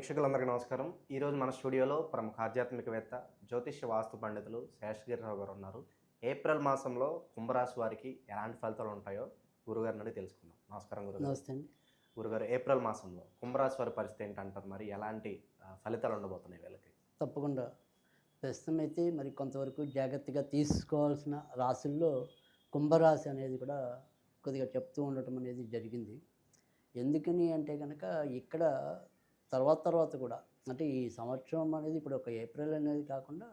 ప్రేక్షకులందరికీ నమస్కారం. ఈరోజు మన స్టూడియోలో ప్రముఖ ఆధ్యాత్మికవేత్త జ్యోతిష్య వాస్తు పండితులు శేషగిరిరావు గారు ఉన్నారు. ఏప్రిల్ మాసంలో కుంభరాశి వారికి ఎలాంటి ఫలితాలు ఉంటాయో గురుగారి నుండి తెలుసుకుందాం. నమస్కారం గురుగారు. నమస్తే అండి. గురుగారు ఏప్రిల్ మాసంలో కుంభరాశి వారి పరిస్థితి ఏంటంటారు? మరి ఎలాంటి ఫలితాలు ఉండబోతున్నాయి వీళ్ళకి? తప్పకుండా. ప్రస్తుతం అయితే మరి కొంతవరకు జాగ్రత్తగా తీసుకోవాల్సిన రాశుల్లో కుంభరాశి అనేది కూడా కొద్దిగా చెప్తూ ఉండటం అనేది జరిగింది. ఎందుకని అంటే కనుక ఇక్కడ తర్వాత తర్వాత కూడా. అంటే ఈ సంవత్సరం అనేది ఇప్పుడు ఒక ఏప్రిల్ అనేది కాకుండా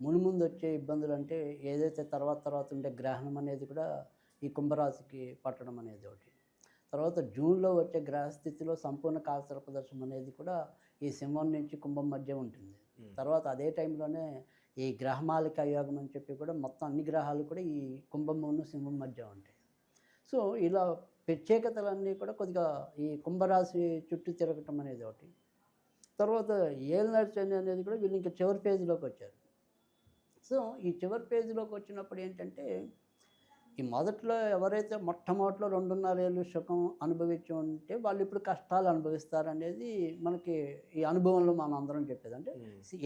మునుముందు వచ్చే ఇబ్బందులు అంటే ఏదైతే తర్వాత తర్వాత ఉండే గ్రహణం అనేది కూడా ఈ కుంభరాశికి పట్టడం అనేది ఒకటి. తర్వాత జూన్లో వచ్చే గ్రహస్థితిలో సంపూర్ణ కాలసర ప్రదర్శనం అనేది కూడా ఈ సింహం నుంచి కుంభం మధ్య ఉంటుంది. తర్వాత అదే టైంలోనే ఈ గ్రహమాలిక యోగం అని చెప్పి కూడా మొత్తం అన్ని గ్రహాలు కూడా ఈ కుంభమును సింహం మధ్య ఉంటాయి. సో ఇలా ప్రత్యేకతలన్నీ కూడా కొద్దిగా ఈ కుంభరాశి చుట్టూ తిరగటం అనేది ఒకటి. తర్వాత ఏలినాడు శని అనేది కూడా వీళ్ళు ఇంకా చివరి పేజీలోకి వచ్చారు. సో ఈ చివరి పేజీలోకి వచ్చినప్పుడు ఏంటంటే ఈ మొదట్లో ఎవరైతే మొట్టమొదటిలో రెండున్నరేళ్ళు సుఖం అనుభవించి ఉంటే వాళ్ళు ఇప్పుడు కష్టాలు అనుభవిస్తారనేది మనకి ఈ అనుభవంలో మనం అందరం చెప్పేది. అంటే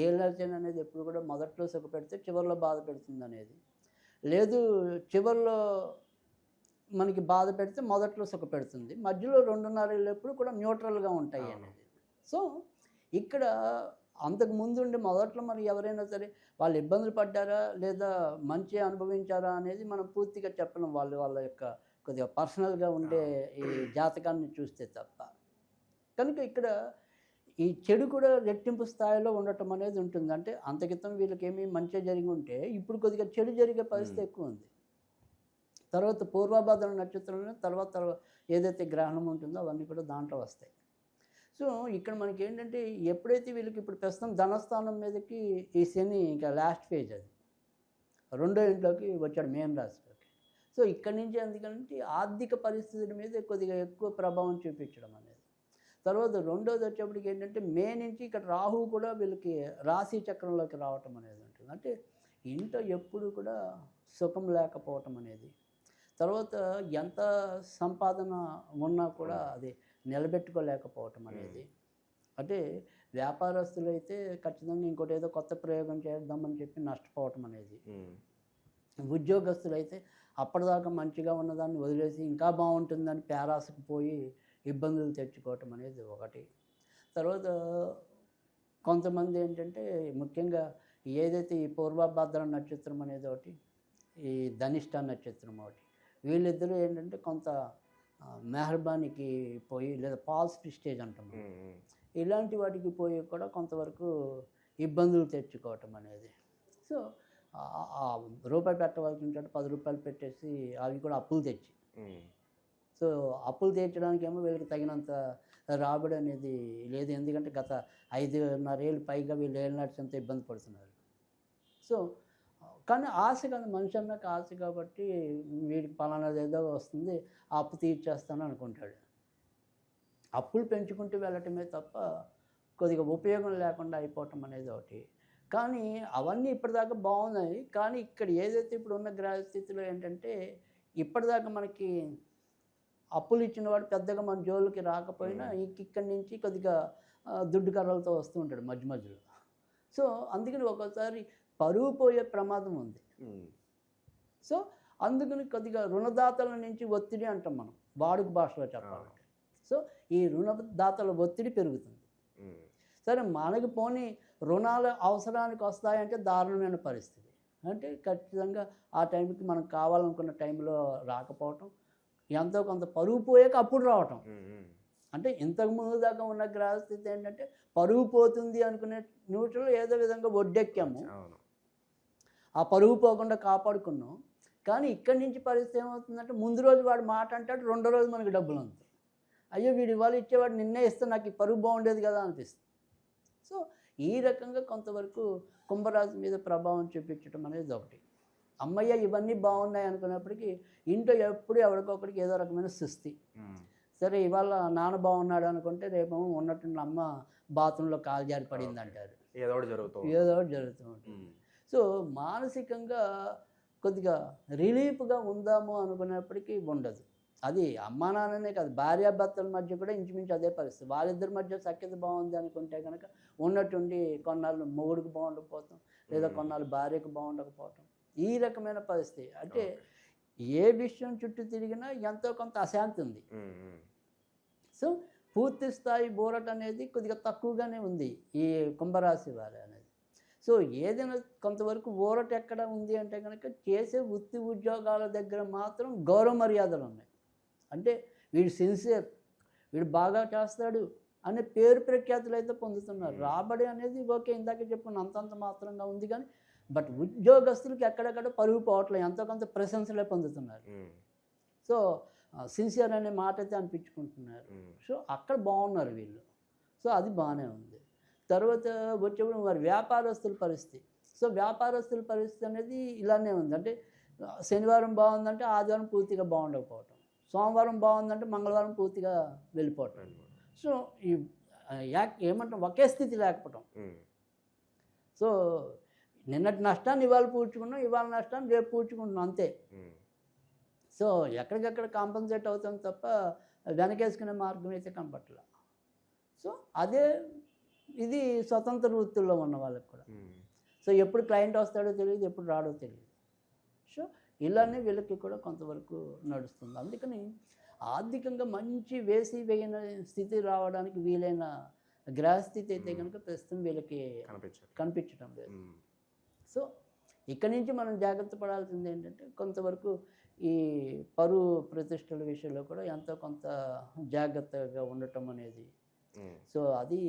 ఏలర్జన్ అనేది ఎప్పుడు కూడా మొదట్లో సుఖ పెడితే చివరిలో బాధ పెడుతుంది అనేది లేదు చివరిలో మనకి బాధ పెడితే మొదట్లో సుఖ పెడుతుంది. మధ్యలో రెండున్నరేళ్ళు ఎప్పుడు కూడా న్యూట్రల్గా ఉంటాయి. అనేది. సో ఇక్కడ అంతకు ముందు ఉండి మొదట్లో మరి ఎవరైనా సరే వాళ్ళు ఇబ్బందులు పడ్డారా లేదా మంచి అనుభవించారా అనేది మనం పూర్తిగా చెప్పలేం వాళ్ళు వాళ్ళ యొక్క కొద్దిగా పర్సనల్గా ఉండే ఈ జాతకాన్ని చూస్తే తప్ప. కనుక ఇక్కడ ఈ చెడు కూడా రెట్టింపు స్థాయిలో ఉండటం అనేది ఉంటుంది. అంటే అంతకితం వీళ్ళకి ఏమీ మంచి జరిగి ఉంటే ఇప్పుడు కొద్దిగా చెడు జరిగే పరిస్థితి. ఎక్కువ ఉంది. తర్వాత పూర్వభద్ర నక్షత్రంలో తర్వాత తర్వాత ఏదైతే గ్రహణం ఉంటుందో అవన్నీ కూడా దాంట్లో వస్తాయి. సో ఇక్కడ మనకి ఏంటంటే ఎప్పుడైతే వీళ్ళకి ఇప్పుడు ప్రస్తుతం ధనస్థానం మీదకి ఈ శని ఇంకా లాస్ట్ ఫేజ్ అది. రెండో ఇంట్లోకి వచ్చాడు మేం రాశిలోకి. సో ఇక్కడి నుంచి ఎందుకంటే ఆర్థిక పరిస్థితుల మీద కొద్దిగా ఎక్కువ ప్రభావం చూపించడం అనేది. తర్వాత రెండోది వచ్చేప్పటికి ఏంటంటే మే నుంచి ఇక్కడ రాహు కూడా వీళ్ళకి రాశి చక్రంలోకి రావటం అనేది ఉంటుంది. అంటే ఇంట్లో ఎప్పుడు కూడా సుఖం లేకపోవటం అనేది. తర్వాత ఎంత సంపాదన ఉన్నా కూడా అది. నిలబెట్టుకోలేకపోవటం అనేది. అంటే వ్యాపారస్తులు అయితే ఖచ్చితంగా ఇంకోటి ఏదో కొత్త ప్రయోగం చేద్దామని చెప్పి నష్టపోవటం అనేది. ఉద్యోగస్తులు అయితే అప్పటిదాకా మంచిగా ఉన్నదాన్ని వదిలేసి ఇంకా బాగుంటుందని పేరాసకు పోయి ఇబ్బందులు తెచ్చుకోవటం అనేది ఒకటి. తర్వాత కొంతమంది ఏంటంటే ముఖ్యంగా ఏదైతే ఈ పూర్వభద్ర నక్షత్రం అనేది ఒకటి ఈ ధనిష్ట నక్షత్రం ఒకటి వీళ్ళిద్దరూ ఏంటంటే కొంత మెహర్బానికి పోయి లేదా పాల్స్ ప్రిస్టేజ్ అంటాం. ఇలాంటి వాటికి పోయి కూడా కొంతవరకు ఇబ్బందులు తెచ్చుకోవటం అనేది. సో రూపాయి పెట్టవలసి ఉంటే పది రూపాయలు పెట్టేసి అవి కూడా అప్పులు తెచ్చి. సో అప్పులు తీర్చడానికి ఏమో వీళ్ళకి తగినంత రాబడి అనేది లేదు. ఎందుకంటే గత ఐదున్నరేళ్ళు పైగా వీళ్ళు ఏళ్ళనాటి అంత ఇబ్బంది పడుతున్నారు. సో కానీ ఆశ కాదు మనిషి అన్నాక ఆశ కాబట్టి వీడికి పలానాది ఏదో వస్తుంది ఆ అప్పు తీర్చేస్తాను అనుకుంటాడు. అప్పులు పెంచుకుంటూ వెళ్ళటమే తప్ప కొద్దిగా ఉపయోగం లేకుండా అయిపోవటం అనేది ఒకటి. కానీ అవన్నీ ఇప్పటిదాకా బాగున్నాయి. కానీ ఇక్కడ ఏదైతే ఇప్పుడు ఉన్న గ్రహస్థితిలో ఏంటంటే ఇప్పటిదాకా మనకి అప్పులు ఇచ్చిన వాడు పెద్దగా మన జోలికి రాకపోయినా ఇంక ఇక్కడి నుంచి కొద్దిగా దుడ్డు కర్రలతో వస్తూ ఉంటాడు మధ్య మధ్యలో. సో అందుకని ఒక్కోసారి పరువు పోయే ప్రమాదం ఉంది. సో అందుకని కొద్దిగా రుణదాతల నుంచి ఒత్తిడి అంటాం మనం. వాడుక భాషలో చెప్పాలంటే. సో ఈ రుణదాతల ఒత్తిడి పెరుగుతుంది. సరే మనకి పోనీ రుణాలు అవసరానికి వస్తాయంటే దారుణమైన పరిస్థితి. అంటే ఖచ్చితంగా ఆ టైంకి మనం కావాలనుకున్న టైంలో రాకపోవటం ఎంతో కొంత పరుగు పోయాక అప్పుడు రావటం. అంటే ఇంతకు ముందు దాకా ఉన్న గ్రహస్థితి ఏంటంటే పరుగు పోతుంది అనుకునే న్యూట్రల్ ఏదో విధంగా ఒడ్డెక్కాము. ఆ పరుగు పోకుండా కాపాడుకున్నాం. కానీ ఇక్కడి నుంచి పరిస్థితి ఏమవుతుందంటే ముందు రోజు వాడు మాట అంటాడు రెండో రోజు మనకి డబ్బులు అందుతాయి. అయ్యో వీడు ఇవాళ ఇచ్చేవాడు నిన్నే ఇస్తే నాకు ఈ పరుగు బాగుండేది కదా అనిపిస్తుంది. సో ఈ రకంగా కొంతవరకు కుంభరాశి మీద ప్రభావం చూపించడం అనేది ఒకటి. అమ్మయ్య ఇవన్నీ బాగున్నాయి అనుకున్నప్పటికీ ఇంట్లో ఎప్పుడు ఎవరికొకరికి ఏదో రకమైన సుస్థి. సరే ఇవాళ నాన్న బాగున్నాడు అనుకుంటే రేపు ఉన్నట్టు అమ్మ బాత్రూంలో కాలు జారి పడింది అంటారు ఏదో ఒకటి జరుగుతుంది ఏదో జరుగుతూ ఉంటుంది. సో మానసికంగా కొద్దిగా రిలీఫ్గా ఉందాము అనుకునేప్పటికీ ఉండదు అది అమ్మా నాన్ననే కాదు భార్యాభర్తల మధ్య కూడా ఇంచుమించు అదే పరిస్థితి వాళ్ళిద్దరి మధ్య సఖ్యత బాగుంది అనుకుంటే కనుక ఉన్నట్టుండి కొన్నాళ్ళు మొగుడికి బాగుండకపోవటం లేదా. కొన్నాళ్ళు భార్యకు బాగుండకపోవటం ఈ రకమైన పరిస్థితి అంటే. ఏ విషయం చుట్టూ తిరిగినా ఎంతో కొంత అశాంతి ఉంది. సో పూర్తి స్థాయి బోరట అనేది కొద్దిగా తక్కువగానే ఉంది ఈ కుంభరాశి వారి సో ఏదైనా కొంతవరకు ఊరట ఎక్కడ ఉంది అంటే కనుక చేసే వృత్తి ఉద్యోగాల దగ్గర మాత్రం గౌరవ మర్యాదలు ఉన్నాయి. అంటే వీడు సిన్సియర్ వీడు బాగా చేస్తాడు అనే పేరు ప్రఖ్యాతులు అయితే పొందుతున్నారు. Hmm. రాబడి అనేది ఓకే ఇందాక చెప్పిన అంతంత మాత్రంగా ఉంది కానీ బట్ ఉద్యోగస్తులకి ఎక్కడెక్కడ పరుగు పోవట్లేదు ఎంతో కొంత ప్రశంసలే పొందుతున్నారు. ఉమ్, సో సిన్సియర్ అనే మాట అయితే అనిపించుకుంటున్నారు. ఉమ్. సో అక్కడ బాగున్నారు వీళ్ళు. సో అది బాగానే ఉంది. తర్వాత వచ్చేప్పుడు మరి వ్యాపారస్తుల పరిస్థితి. సో వ్యాపారస్తుల పరిస్థితి అనేది ఇలానే ఉంది. అంటే శనివారం బాగుందంటే ఆదివారం పూర్తిగా బాగుండకపోవటం. సోమవారం బాగుందంటే మంగళవారం పూర్తిగా వెళ్ళిపోవటం. సో ఈ యాక్ ఏమంటాం ఒకే స్థితి లేకపోవటం. సో నిన్నటి నష్టాన్ని ఇవాళ పూడ్చుకున్నాం ఇవాళ నష్టాన్ని రేపు పూడ్చుకుంటున్నాం అంతే. సో ఎక్కడికక్కడ కాంపన్సేట్ అవుతాం తప్ప వెనకేసుకునే మార్గం అయితే కనపట్ల. సో అదే ఇది స్వతంత్ర వృత్తుల్లో ఉన్న వాళ్ళకి కూడా. సో ఎప్పుడు క్లయింట్ వస్తాడో తెలియదు ఎప్పుడు రాడో తెలియదు. సో ఇలానే వీళ్ళకి కూడా కొంతవరకు నడుస్తుంది. అందుకని ఆర్థికంగా మంచి వేసి వేయన స్థితి రావడానికి వీలైన గ్రహస్థితి అయితే కనుక ప్రస్తుతం వీళ్ళకి కనిపించడం లేదు. సో ఇక్కడి నుంచి మనం జాగ్రత్త పడాల్సింది ఏంటంటే కొంతవరకు ఈ పరువు ప్రతిష్టల విషయంలో కూడా ఎంతో కొంత జాగ్రత్తగా ఉండటం అనేది. సో అది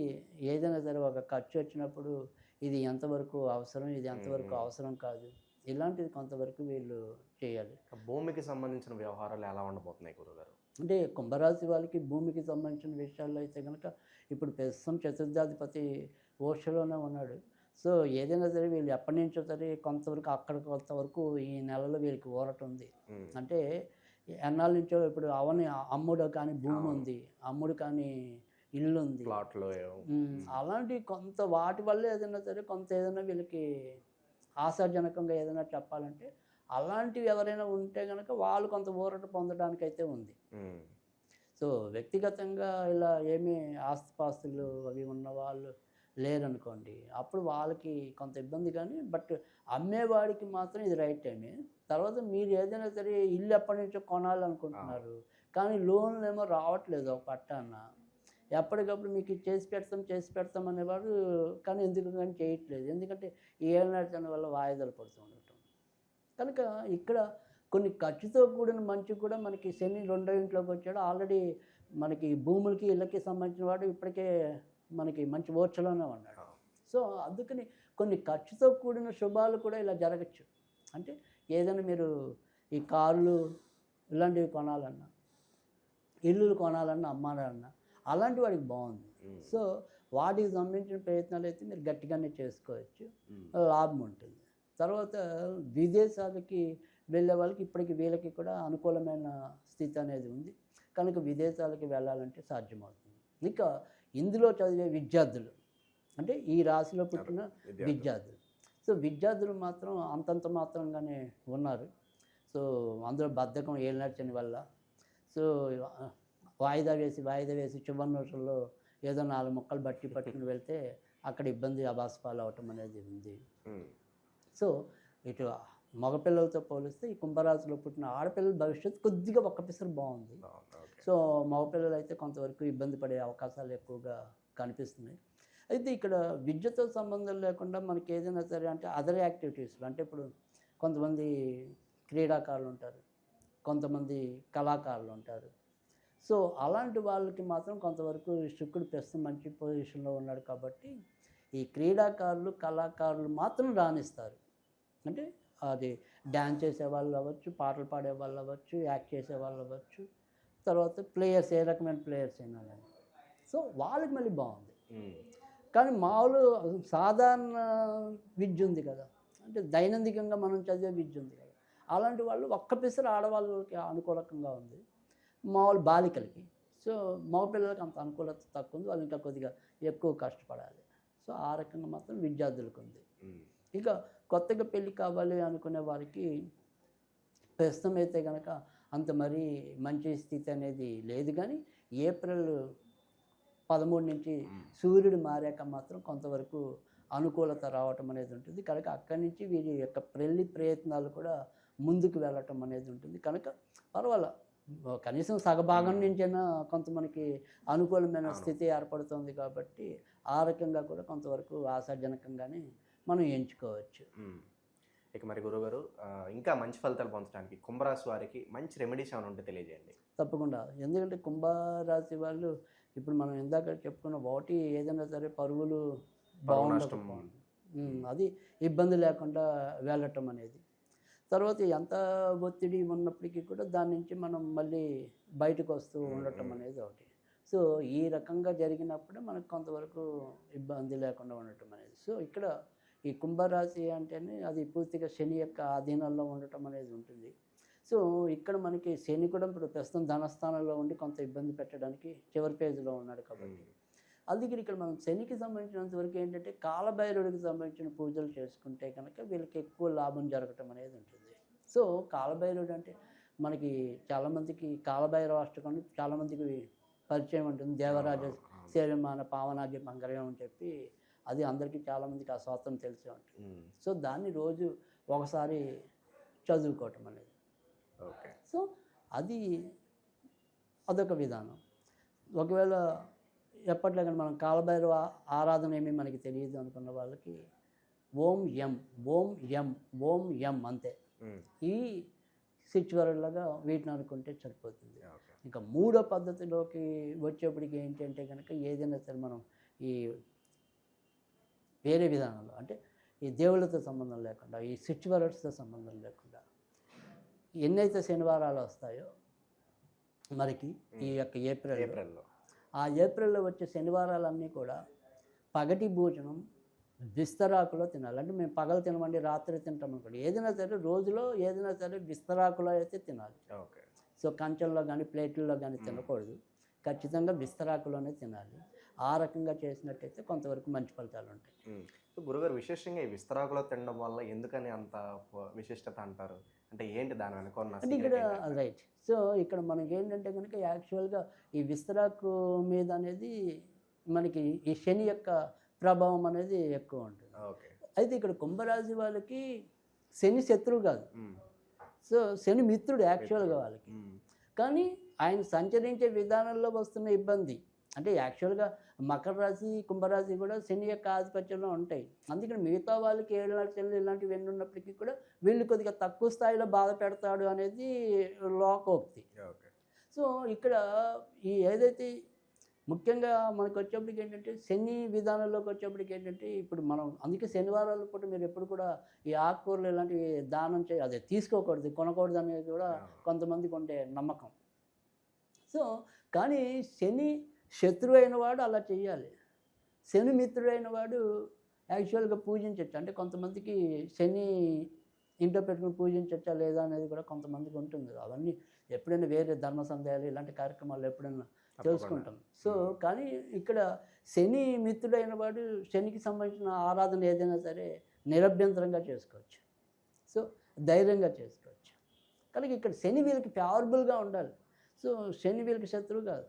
ఏదైనా సరే ఒక ఖర్చు వచ్చినప్పుడు ఇది ఎంతవరకు అవసరం ఇది ఎంతవరకు. అవసరం కాదు. ఇలాంటిది కొంతవరకు వీళ్ళు చేయాలి. భూమికి సంబంధించిన వ్యవహారాలు ఎలా ఉండబోతున్నాయి గురుగారు? అంటే కుంభరాశి వాళ్ళకి భూమికి సంబంధించిన విషయాల్లో అయితే కనుక ఇప్పుడు ప్రస్తుతం చతుర్థాధిపతి ఓషలోనే ఉన్నాడు. సో ఏదైనా సరే వీళ్ళు ఎప్పటి నుంచో సరే కొంతవరకు అక్కడ కొంతవరకు ఈ నెలలో వీళ్ళకి ఊరట ఉంది. అంటే ఎన్నాళ్ళ నుంచో ఇప్పుడు అవని అమ్ముడు కానీ భూమి. ఉంది. అమ్ముడు కానీ ఇల్లు ఉంది ప్లాట్లో అలాంటి కొంత వాటి వల్ల ఏదైనా సరే కొంత ఏదైనా వీళ్ళకి ఆశాజనకంగా ఏదైనా చెప్పాలంటే అలాంటివి ఎవరైనా ఉంటే కనుక వాళ్ళు కొంత ఊరట పొందడానికి అయితే ఉంది సో వ్యక్తిగతంగా ఇలా ఏమీ ఆస్తిపాస్తులు అవి ఉన్న వాళ్ళు లేరనుకోండి అప్పుడు వాళ్ళకి కొంత ఇబ్బంది కానీ బట్ అమ్మేవాడికి మాత్రం ఇది రైట్ టైమే. తర్వాత మీరు ఏదైనా సరే ఇల్లు ఎప్పటి నుంచో కొనాలనుకుంటున్నారు కానీ లోన్లు ఏమో రావట్లేదు ఒక పట్టాన. ఎప్పటికప్పుడు మీకు ఇది చేసి పెడతాం చేసి పెడతాం అనేవాడు కానీ ఎందుకు కానీ చేయట్లేదు. ఎందుకంటే ఈ ఏళ్ళ వల్ల వాయిదాలు పడుతూ ఉండటం. కనుక ఇక్కడ కొన్ని ఖర్చుతో కూడిన మంచి కూడా మనకి శని రెండో ఇంట్లోకి వచ్చాడు. ఆల్రెడీ మనకి భూములకి ఇళ్ళకి సంబంధించిన వాడు ఇప్పటికే మనకి మంచి ఓర్చలోనే ఉన్నాడు. సో అందుకని కొన్ని ఖర్చుతో కూడిన శుభాలు కూడా ఇలా జరగచ్చు. అంటే ఏదైనా మీరు ఈ కార్లు ఇలాంటివి కొనాలన్నా ఇల్లులు కొనాలన్నా అమ్మాలన్నా అలాంటి వాడికి బాగుంది. సో వాటికి సంబంధించిన ప్రయత్నాలు అయితే మీరు గట్టిగానే చేసుకోవచ్చు. లాభం ఉంటుంది. తర్వాత విదేశాలకి వెళ్ళే వాళ్ళకి ఇప్పటికి వీళ్ళకి కూడా అనుకూలమైన స్థితి అనేది ఉంది. కనుక విదేశాలకి వెళ్ళాలంటే సాధ్యమవుతుంది. ఇక ఇందులో చదివే విద్యార్థులు అంటే ఈ రాశిలో పుట్టిన విద్యార్థులు. సో విద్యార్థులు మాత్రం అంతంత మాత్రంగానే ఉన్నారు. సో అందులో బద్ధకం ఏలినచ్చని వల్ల. సో వాయిదా వేసి వాయిదా వేసి చివరి నిమిషంలో ఏదో నాలుగు మొక్కలు బట్టి పట్టుకుని వెళ్తే అక్కడ ఇబ్బంది అభాస్పాలు అవటం అనేది ఉంది. సో ఇటు మగపిల్లలతో పోలిస్తే ఈ కుంభరాశిలో పుట్టిన ఆడపిల్లల భవిష్యత్తు కొద్దిగా ఒక్క పిసరు బాగుంది. సో మగపిల్లలు అయితే కొంతవరకు ఇబ్బంది పడే అవకాశాలు ఎక్కువగా కనిపిస్తున్నాయి. అయితే ఇక్కడ విద్యతో సంబంధం లేకుండా మనకి ఏదైనా సరే అంటే అదర్ యాక్టివిటీస్లో అంటే ఇప్పుడు కొంతమంది క్రీడాకారులు ఉంటారు కొంతమంది కళాకారులు ఉంటారు సో అలాంటి వాళ్ళకి మాత్రం కొంతవరకు శుక్రుడు ప్రస్తుతం మంచి పొజిషన్లో ఉన్నాడు కాబట్టి ఈ క్రీడాకారులు కళాకారులు మాత్రం రాణిస్తారు. అంటే అది డ్యాన్స్ చేసే వాళ్ళు అవ్వచ్చు పాటలు పాడే వాళ్ళు అవ్వచ్చు యాక్ట్ చేసే వాళ్ళు అవ్వచ్చు. తర్వాత ప్లేయర్స్ ఏ రకమైన ప్లేయర్స్ అయినా కానీ. సో వాళ్ళకి మళ్ళీ బాగుంది. కానీ మామూలు సాధారణ విద్య ఉంది కదా. అంటే దైనందికంగా మనం చదివే విద్య ఉంది కదా. అలాంటి వాళ్ళు ఒక్క పిసరు ఆడవాళ్ళకి అనుకూలకంగా ఉంది. మామూలు బాలికలకి. సో మగపిల్లలకి అంత అనుకూలత తక్కువ ఉంది వాళ్ళు ఇంకా కొద్దిగా ఎక్కువ కష్టపడాలి. సో ఆ రకంగా మాత్రం విద్యార్థులకు ఉంది. ఇక కొత్తగా పెళ్ళి కావాలి అనుకునే వారికి ప్రస్తుతం అయితే కనుక అంత మరీ మంచి స్థితి అనేది లేదు కానీ ఏప్రిల్ పదమూడు నుంచి సూర్యుడు మారాక మాత్రం కొంతవరకు అనుకూలత రావటం అనేది ఉంటుంది. కనుక అక్కడి నుంచి వీరి యొక్క పెళ్ళి ప్రయత్నాలు కూడా ముందుకు వెళ్ళటం అనేది ఉంటుంది. కనుక పర్వాలే? కనీసం సగభాగం నుంచైనా కొంత మనకి అనుకూలమైన. స్థితి ఏర్పడుతుంది కాబట్టి ఆ రకంగా కూడా కొంతవరకు ఆశాజనకంగానే మనం ఎంచుకోవచ్చు. ఇక మరి గురుగారు ఇంకా మంచి ఫలితాలు పొందడానికి కుంభరాశి వారికి మంచి రెమెడీస్ ఏమైనా ఉంటే తెలియజేయండి. తప్పకుండా. ఎందుకంటే కుంభరాశి వాళ్ళు ఇప్పుడు మనం ఇందాక చెప్పుకున్న ఒకటి ఏదైనా సరే పరుగులు ఉమ్, అది ఇబ్బంది లేకుండా వెళ్ళటం అనేది. తర్వాత ఎంత ఒత్తిడి ఉన్నప్పటికీ కూడా దాని నుంచి మనం మళ్ళీ బయటకు వస్తూ ఉండటం అనేది ఒకటి. సో ఈ రకంగా జరిగినప్పుడు మనకు కొంతవరకు ఇబ్బంది లేకుండా ఉండటం అనేది. సో ఇక్కడ ఈ కుంభరాశి అంటేనే అది పూర్తిగా శని యొక్క ఆధీనంలో ఉండటం అనేది ఉంటుంది. సో ఇక్కడ మనకి శని కూడా ఇప్పుడు ప్రస్తుతం ధనస్థానంలో ఉండి కొంత ఇబ్బంది పెట్టడానికి చివరి పేజీలో ఉన్నాడు కాబట్టి. అందుకని ఇక్కడ మనం శనికి సంబంధించినంత వరకు ఏంటంటే కాలభైరవుడికి సంబంధించిన పూజలు చేసుకుంటే కనుక వీళ్ళకి ఎక్కువ లాభం జరగటం అనేది ఉంటుంది. సో కాలభైరవుడు అంటే మనకి చాలామందికి కాలభైరవ అష్టకం చాలామందికి పరిచయం ఉంటుంది దేవరాజ. సేవమాన పావనాగ్య మంగళం అని చెప్పి అది అందరికీ చాలామందికి ఆ స్వాతం తెలిసే ఉంటుంది. సో దాన్ని రోజు ఒకసారి చదువుకోవటం అనేది ఓకే సో అది అదొక విధానం ఒకవేళ ఎప్పట్లాగా మనం కాలభైరవ ఆరాధన ఏమీ మనకి తెలియదు అనుకున్న వాళ్ళకి ఓం ఎం ఓం ఎం ఓం ఎం అంతే. ఈ సిచ్యువల్లాగా వీటిని అనుకుంటే సరిపోతుంది. ఇంకా మూడో పద్ధతిలోకి వచ్చేప్పటికి ఏంటంటే కనుక ఏదైనా సరే మనం ఈ వేరే విధానంలో అంటే ఈ దేవుళ్ళతో సంబంధం లేకుండా ఈ సిచ్యువల్స్తో సంబంధం లేకుండా ఎన్నైతే శనివారాలు వస్తాయో మనకి ఈ యొక్క ఏప్రిల్ ఏప్రిల్లో. ఆ ఏప్రిల్లో వచ్చే శనివారాలన్నీ కూడా పగటి భోజనం విస్తరాకులో తినాలి. అంటే మేము పగలు తినమండి రాత్రి తింటాం అనుకోండి. ఏదైనా సరే రోజులో ఏదైనా సరే విస్తరాకులో అయితే తినాలి. ఓకే. సో కంచంలో కానీ ప్లేట్లలో కానీ తినకూడదు. ఖచ్చితంగా విస్తరాకులోనే తినాలి. ఆ రకంగా చేసినట్టయితే కొంతవరకు మంచి ఫలితాలు ఉంటాయి. గురుగారు విశేషంగా ఈ విస్తరాకులో తినడం వల్ల ఎందుకని అంత విశిష్టత అంటారు? అంటే ఏంటి దాని వెనక అంటే ఇక్కడ? రైట్. సో ఇక్కడ మనకి ఏంటంటే కనుక యాక్చువల్గా ఈ విస్తరాకు మీద అనేది మనకి ఈ శని యొక్క ప్రభావం అనేది ఎక్కువ ఉంటుంది. ఓకే. అయితే ఇక్కడ కుంభరాశి వాళ్ళకి శని శత్రువు కాదు. సో శని మిత్రుడు యాక్చువల్గా వాళ్ళకి. కానీ ఆయన సంచరించే విధానంలో వస్తున్న ఇబ్బంది. అంటే యాక్చువల్గా మకర రాశి కుంభరాశి కూడా శని యొక్క ఆధిపత్యంలో ఉంటాయి. అందుకని మిగతా వాళ్ళకి ఏడు లక్షలు ఇలాంటివి ఎన్ని ఉన్నప్పటికీ కూడా వీళ్ళు కొద్దిగా తక్కువ స్థాయిలో బాధ పెడతాడు అనేది లోకోక్తి. ఓకే. సో ఇక్కడ ఈ ఏదైతే ముఖ్యంగా మనకు వచ్చేప్పటికి ఏంటంటే శని విధానంలోకి వచ్చేప్పటికి ఏంటంటే ఇప్పుడు మనం అందుకే శనివారాల పూట మీరు ఎప్పుడు కూడా ఈ ఆకుకూరలు ఇలాంటివి దానం చే అదే తీసుకోకూడదు కొనకూడదు అనేది కూడా కొంతమందికి ఉండే నమ్మకం. సో కానీ శని శత్రువు అయిన వాడు అలా చేయాలి శని మిత్రుడైన వాడు యాక్చువల్గా పూజించవచ్చు అంటే కొంతమందికి శని ఇంట్లో పెట్టుకుని పూజించవచ్చా లేదా అనేది కూడా కొంతమందికి ఉంటుంది. అవన్నీ ఎప్పుడైనా వేరే ధర్మ సందేహాలు ఇలాంటి కార్యక్రమాలు ఎప్పుడైనా తెలుసుకుంటాం. సో కానీ ఇక్కడ శని మిత్రుడైన వాడు శనికి సంబంధించిన ఆరాధన ఏదైనా సరే నిరభ్యంతరంగా చేసుకోవచ్చు. సో ధైర్యంగా చేసుకోవచ్చు. కనుక ఇక్కడ శని వీళ్ళకి ఫేవరబుల్గా ఉండాలి. సో శని వీళ్ళకి శత్రువు కాదు.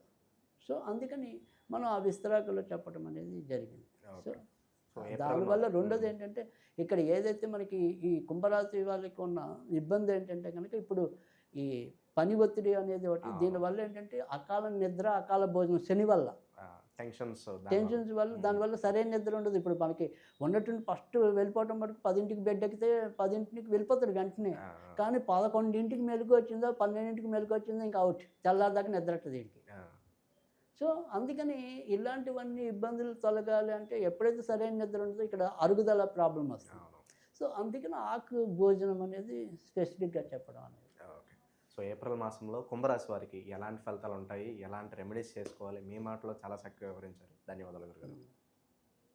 సో అందుకని మనం ఆ విస్తరాకులో చెప్పడం అనేది జరిగింది. సో దానివల్ల రెండోది ఏంటంటే ఇక్కడ ఏదైతే మనకి ఈ కుంభరాశి వాళ్ళకి ఉన్న ఇబ్బంది ఏంటంటే కనుక ఇప్పుడు ఈ పని ఒత్తిడి అనేది ఒకటి. దీనివల్ల ఏంటంటే అకాల నిద్ర అకాల భోజనం శని వల్ల. టెన్షన్స్ టెన్షన్స్ వల్ల దానివల్ల సరైన నిద్ర ఉండదు. ఇప్పుడు మనకి ఉన్నట్టుండి ఫస్ట్ వెళ్ళిపోవటం మటుకు పదింటికి బెడ్ ఎక్కితే పదింటికి వెళ్ళిపోతాడు వెంటనే. కానీ పదకొండింటికి మెలకు వచ్చిందో పన్నెండింటికి మెలకు వచ్చిందో ఇంకా అవుట్. తెల్లారిదాకా నిద్రట్టదు దీనికి. సో అందుకని ఇలాంటివన్నీ ఇబ్బందులు తొలగాలి అంటే ఎప్పుడైతే సరైన నిద్ర ఉంటుందో ఇక్కడ అరుగుదల ప్రాబ్లం వస్తుంది. సో అందుకని ఆకు భోజనం అనేది స్పెసిఫిక్గా చెప్పడం అనేది సో ఏప్రిల్ మాసంలో కుంభరాశి వారికి ఎలాంటి ఫలితాలు ఉంటాయి? ఎలాంటి రెమెడీస్ చేసుకోవాలి? మీ మాటలో చాలా చక్కగా వివరించారు. ధన్యవాదాలు గురుగారు.